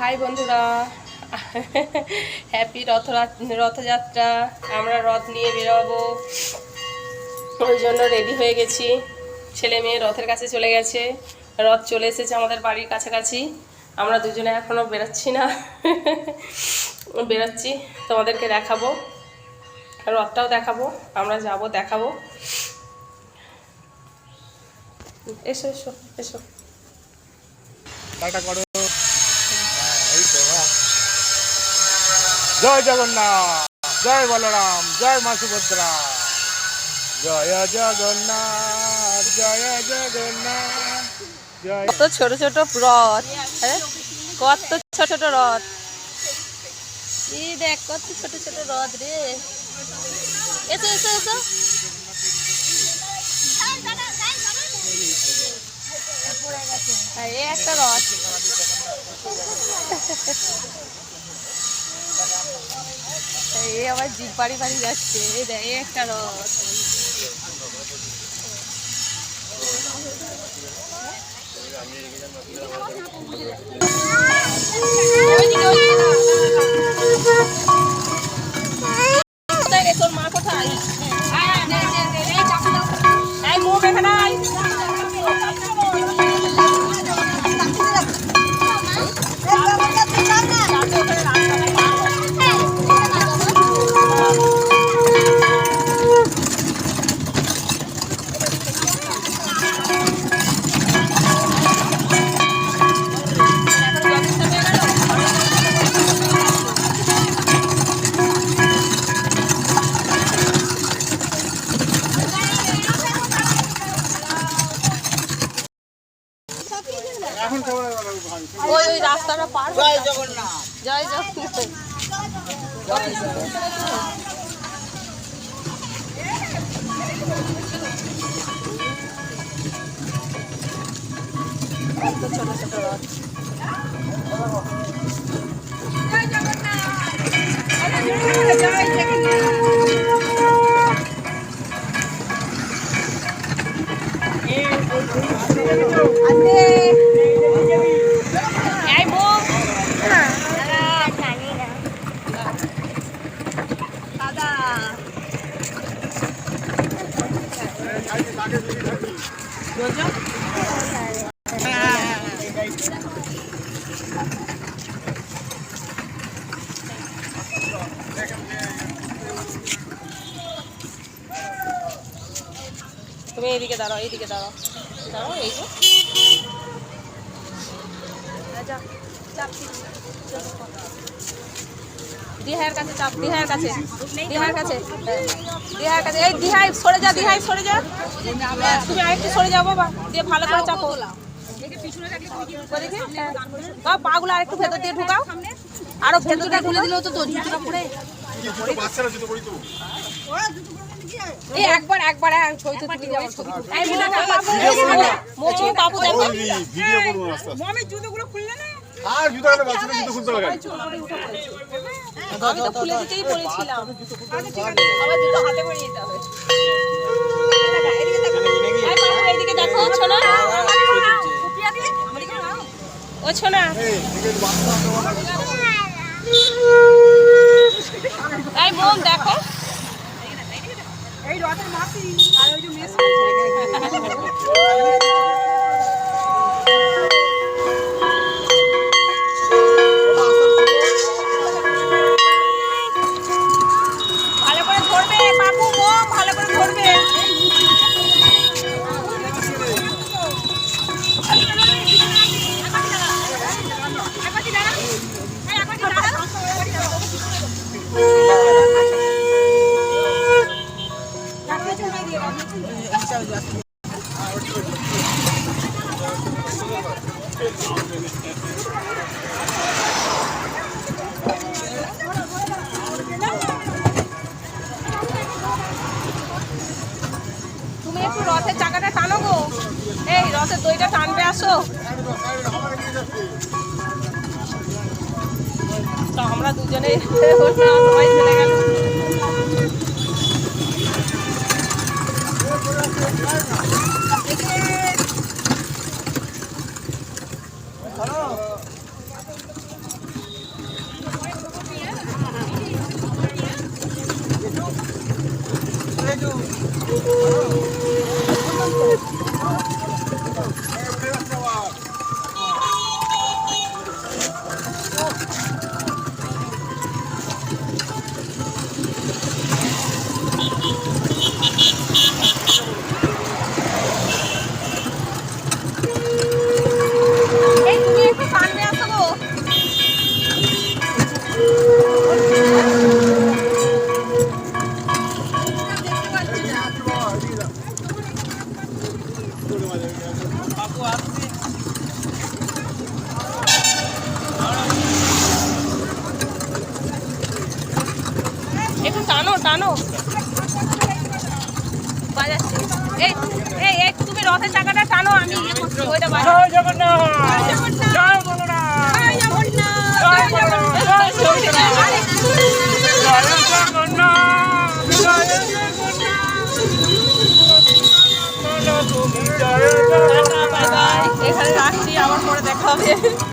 High বন্ধুরা। Happy রথরা- রথযাত্রা। আমরা রথ নিয়ে বেরোবো। ওই জন্য রেডি হয়ে গেছি। ছেলে মেয়ে রথের কাছে চলে গেছে। রথ চলে এসেছে আমাদের বাড়ির কাছাকাছি। আমরা দুজনে এখনও বেরোচ্ছি না। বেরোচ্ছি। তোমাদেরকে দেখাবো। রথটাও দেখাবো। আমরা যাব, দেখাবো। এসো এসো এসো হ্যাঁ, এই তো বাহ। জয় জগন্নাথ, জয় বলরাম, জয় মা সুভদ্রা। জয় জগন্নাথ জয় জগন্নাথ কত ছোট ছোট রথ হ্যাঁ? কত ছোট ছোট রথ। এই দেখ, কত ছোট ছোট রথ রে। এসো এসো এসো। একটা রথ। এই আবার জিপ বাড়ি বাড়ি যাচ্ছে। এই একটা রথ। ওইদিকে, ওই ওই রাস্তাটা পার জয় জগন্নাথ। জয় জগন্নাথ। তুমি এইদিকে দাঁড়াও এইদিকে দাঁড়াও। দাঁড়াও এই যে। যা, চাপ। দিহার কাছে চাপ দিহার কাছে দিহার কাছে দিহার কাছে এই দিহাই সরে যা দিহাই সরে যা। তুমি আরেকটু সরে যাও বাবা দিয়ে ভালো করে চাপো। পাগুলো আরেকটু ভেতর দিয়ে ঢুকাও। আরও ভেতর দিয়ে খুলে দিলেও তো তোর জুতোটা তো এই একবার একবার হ্যাঁ, ছবি তো যাও ছবি মোমো, মোমো, বাবু দেখো। ভিডিও করব আস্তে আস্তে মমি জুতোগুলো খুললে না? আর জুতো খুলতে লাগাই আমি তো খুলে দিতেই বলেছিলাম। আবার দুটো হাতে করে নিতে হবে। এইদিকে দেখো ছোনা ও ছোনা এই দেখো। রথের মাসি আর ওই যে মেস রথের দইটা টানবে আসো। তো আমরা দুজনে চলে গেল। একটু টানো টানো। এই তুমি রথের টাকাটা টানো আমি ইয়ে করছি ওইটা বাজাচ্ছি। জগন্নাথ! জগন্নাথ তুমি